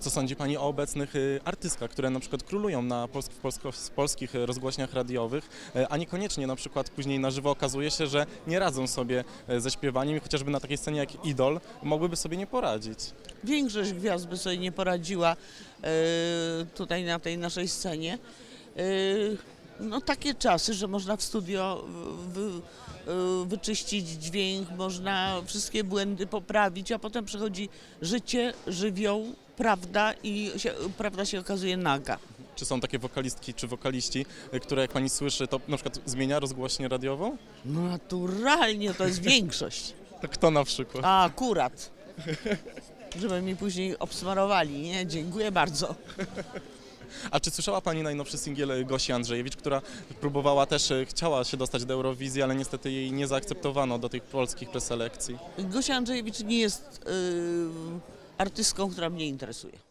Co sądzi Pani o obecnych y, artystkach, które na przykład królują na polsk, w, polsko, w polskich y, rozgłośniach radiowych, y, a niekoniecznie na przykład później na żywo okazuje się, że nie radzą sobie ze śpiewaniem chociażby na takiej scenie jak Idol mogłyby sobie nie poradzić. Większość gwiazd by sobie nie poradziła tutaj na tej naszej scenie. No takie czasy, że można w studio wy, e, wyczyścić dźwięk, można wszystkie błędy poprawić, a potem przychodzi życie, żywioł, prawda i się, prawda się okazuje naga. Czy są takie wokalistki czy wokaliści, y, które jak Pani słyszy, to na przykład zmienia rozgłośnię radiową? No naturalnie to jest większość. To kto na przykład? A akurat. Żeby mi później obsmarowali, nie? Dziękuję bardzo. A czy słyszała Pani najnowszy singiel Gosi Andrzejewicz, która próbowała też, y, chciała się dostać do Eurowizji, ale niestety jej nie zaakceptowano do tych polskich preselekcji? Gosia Andrzejewicz nie jest y, artystką, która mnie interesuje.